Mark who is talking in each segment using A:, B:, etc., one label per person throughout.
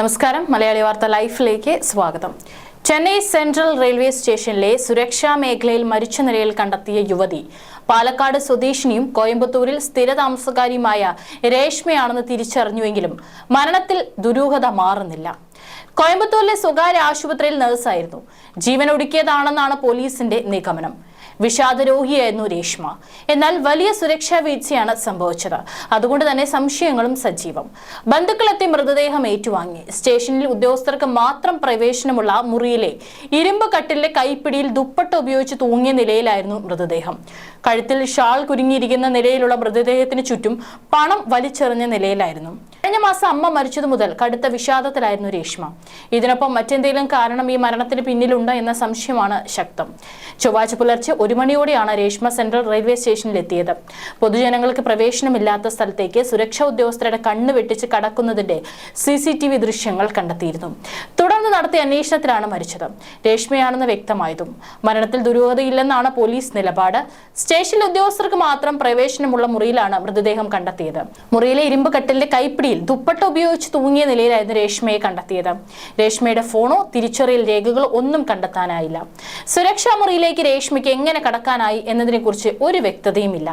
A: നമസ്കാരം. മലയാളി വാർത്ത ലൈഫിലേക്ക് സ്വാഗതം. ചെന്നൈ സെൻട്രൽ റെയിൽവേ സ്റ്റേഷനിലെ സുരക്ഷാ മേഖലയിൽ മരിച്ച നിലയിൽ കണ്ടെത്തിയ യുവതി. പാലക്കാട് സ്വദേശിനിയും കോയമ്പത്തൂരിൽ സ്ഥിരതാമസക്കാരിയുമായ രേഷ്മയാണെന്ന് തിരിച്ചറിഞ്ഞുവെങ്കിലും മരണത്തിൽ ദുരൂഹത മാറുന്നില്ല. കോയമ്പത്തൂരിലെ സ്വകാര്യ ആശുപത്രിയിൽ നഴ്സായിരുന്നു. ജീവൻ ഒടുക്കിയതാണെന്നാണ് പോലീസിന്റെ നിഗമനം. വിഷാദരോഹിയായിരുന്നു രേഷ്മ. എന്നാൽ വലിയ സുരക്ഷാ വീഴ്ചയാണ് സംഭവിച്ചത്. അതുകൊണ്ട് തന്നെ സംശയങ്ങളും സജീവം. ബന്ധുക്കളെത്തി മൃതദേഹം ഏറ്റുവാങ്ങി. സ്റ്റേഷനിൽ ഉദ്യോഗസ്ഥർക്ക് മാത്രം പ്രവേശനമുള്ള മുറിയിലെ ഇരുമ്പ് കട്ടിലെ കൈപ്പിടിയിൽ ദുപ്പട്ട ഉപയോഗിച്ച് തൂങ്ങിയ നിലയിലായിരുന്നു മൃതദേഹം. കഴുത്തിൽ ഷാൾ കുരുങ്ങിയിരിക്കുന്ന നിലയിലുള്ള മൃതദേഹത്തിന് ചുറ്റും പണം വലിച്ചെറിഞ്ഞ നിലയിലായിരുന്നു. കഴിഞ്ഞ മാസം അമ്മ മരിച്ചതു മുതൽ കടുത്ത വിഷാദത്തിലായിരുന്നു രേഷ്മ. ഇതിനൊപ്പം മറ്റെന്തെങ്കിലും കാരണം ഈ മരണത്തിന് പിന്നിലുണ്ടോ എന്ന സംശയമാണ് ശക്തം. ചൊവ്വാഴ്ച പുലർച്ചെ ഒരു മണിയോടെയാണ് രേഷ്മ സെൻട്രൽ റെയിൽവേ സ്റ്റേഷനിൽ എത്തിയത്. പൊതുജനങ്ങൾക്ക് പ്രവേശനമില്ലാത്ത സ്ഥലത്തേക്ക് സുരക്ഷാ ഉദ്യോഗസ്ഥരുടെ കണ്ണ് വെട്ടിച്ച് കടക്കുന്നതിന്റെ സി ദൃശ്യങ്ങൾ കണ്ടെത്തിയിരുന്നു. തുടർന്ന് നടത്തിയ അന്വേഷണത്തിലാണ് മരിച്ചത്. രേഷ്മയാണെന്ന് വ്യക്തമായതും. മരണത്തിൽ ദുരൂഹതയില്ലെന്നാണ് പോലീസ് നിലപാട്. സ്റ്റേഷൻ ഉദ്യോഗസ്ഥർക്ക് മാത്രം പ്രവേശനമുള്ള മുറിയിലാണ് മൃതദേഹം കണ്ടെത്തിയത്. മുറിയിലെ ഇരുമ്പ് കട്ടിലിന്റെ കൈപ്പിടിയിൽ ദുപ്പട്ട ഉപയോഗിച്ച് തൂങ്ങിയ നിലയിലായിരുന്നു രേഷ്മയെ കണ്ടെത്തിയത്. രേഷ്മയുടെ ഫോണോ തിരിച്ചറിയൽ രേഖകളോ ഒന്നും കണ്ടെത്താനായില്ല. സുരക്ഷാ മുറിയിലേക്ക് രേഷ്മയ്ക്ക് എങ്ങനെ കടക്കാനായി എന്നതിനെക്കുറിച്ച് ഒരു വ്യക്തതയുമില്ല.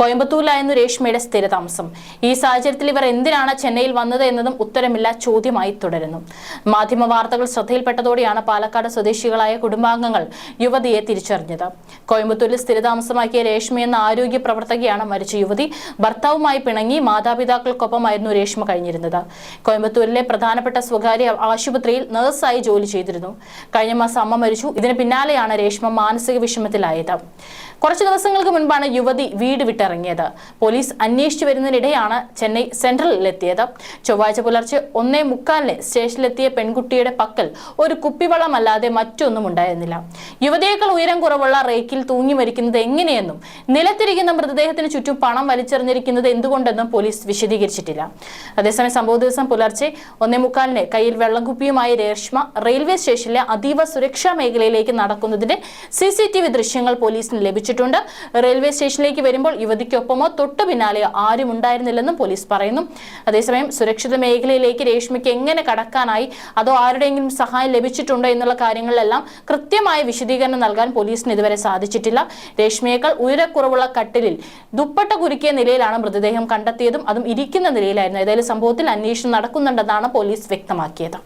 A: കോയമ്പത്തൂരിലായിരുന്നു രേഷ്മയുടെ സ്ഥിരതാമസം. ഈ സാഹചര്യത്തിൽ ഇവർ എന്തിനാണ് ചെന്നൈയിൽ വന്നത് എന്നതും ഉത്തരമില്ല ചോദ്യമായി തുടരുന്നു. മാധ്യമ വാർത്തകൾ ശ്രദ്ധയിൽപ്പെട്ടതോടെയാണ് പാലക്കാട് സ്വദേശികളായ കുടുംബാംഗങ്ങൾ യുവതിയെ തിരിച്ചറിഞ്ഞത്. കോയമ്പത്തൂരിൽ സ്ഥിരതാമസമാക്കിയ രേഷ്മ എന്ന ആരോഗ്യ പ്രവർത്തകയാണ് മരിച്ച യുവതി. ഭർത്താവുമായി പിണങ്ങി മാതാപിതാക്കൾക്കൊപ്പമായിരുന്നു രേഷ്മ കഴിഞ്ഞിരുന്നത്. കോയമ്പത്തൂരിലെ പ്രധാനപ്പെട്ട സ്വകാര്യ ആശുപത്രിയിൽ നഴ്സായി ജോലി ചെയ്തിരുന്നു. കഴിഞ്ഞ മാസം അമ്മ മരിച്ചു. ഇതിന് പിന്നാലെയാണ് രേഷ്മ മാനസിക വിഷമത്തിലായത്. കുറച്ചു ദിവസങ്ങൾക്ക് മുൻപാണ് യുവതി വീട് വിട്ടിറങ്ങിയത്. പോലീസ് അന്വേഷിച്ചു വരുന്നതിനിടെയാണ് ചെന്നൈ സെൻട്രലിലെത്തിയത്. ചൊവ്വാഴ്ച പുലർച്ചെ ഒന്നേ മുക്കാലിന് സ്റ്റേഷനിലെത്തിയ പെൺകുട്ടിയുടെ പക്കൽ ഒരു കുപ്പിവെള്ളമല്ലാതെ മറ്റൊന്നും ഉണ്ടായിരുന്നില്ല. യുവതിയേക്കാൾ ഉയരം കുറവുള്ള റേക്കിൽ തൂങ്ങി മരിക്കുന്നത് എങ്ങനെയെന്നും നിലത്തിരിക്കുന്ന മൃതദേഹത്തിന് ചുറ്റും പണം വലിച്ചെറിഞ്ഞിരിക്കുന്നത് എന്തുകൊണ്ടെന്നും പോലീസ് വിശദീകരിച്ചിട്ടില്ല. അതേസമയം സംഭവ ദിവസം പുലർച്ചെ ഒന്നേ മുക്കാലിന് കയ്യിൽ വെള്ളം കുപ്പിയുമായി രേഷ്മ റെയിൽവേ സ്റ്റേഷനിലെ അതീവ സുരക്ഷാ മേഖലയിലേക്ക് നടക്കുന്നതിന്റെ സി ദൃശ്യങ്ങൾ പോലീസിന് ലഭിച്ചിട്ടുണ്ട് റെയിൽവേ സ്റ്റേഷനിലേക്ക് വരുമ്പോൾ യുവതിക്കൊപ്പമോ തൊട്ടു പിന്നാലെയോ ആരും ഉണ്ടായിരുന്നില്ലെന്നും പോലീസ് പറയുന്നു. അതേസമയം സുരക്ഷിത മേഖലയിലേക്ക് രേഷ്മയ്ക്ക് എങ്ങനെ കടക്കാനായി? അതോ ആരുടെയെങ്കിലും സഹായം ലഭിച്ചിട്ടുണ്ടോ എന്നുള്ള കാര്യങ്ങളിലെല്ലാം കൃത്യമായ വിശദീകരണം നൽകാൻ പോലീസിന് ഇതുവരെ സാധിച്ചിട്ടില്ല. രേഷ്മയേക്കാൾ ഉയരക്കുറവുള്ള കട്ടിലിൽ ദുപ്പട്ട കുരുക്കിയ നിലയിലാണ് മൃതദേഹം കണ്ടെത്തിയതും അതും ഇരിക്കുന്ന നിലയിലായിരുന്നു. ഏതായാലും സംഭവത്തിൽ അന്വേഷണം നടക്കുന്നുണ്ടെന്നാണ് പോലീസ് വ്യക്തമാക്കിയത്.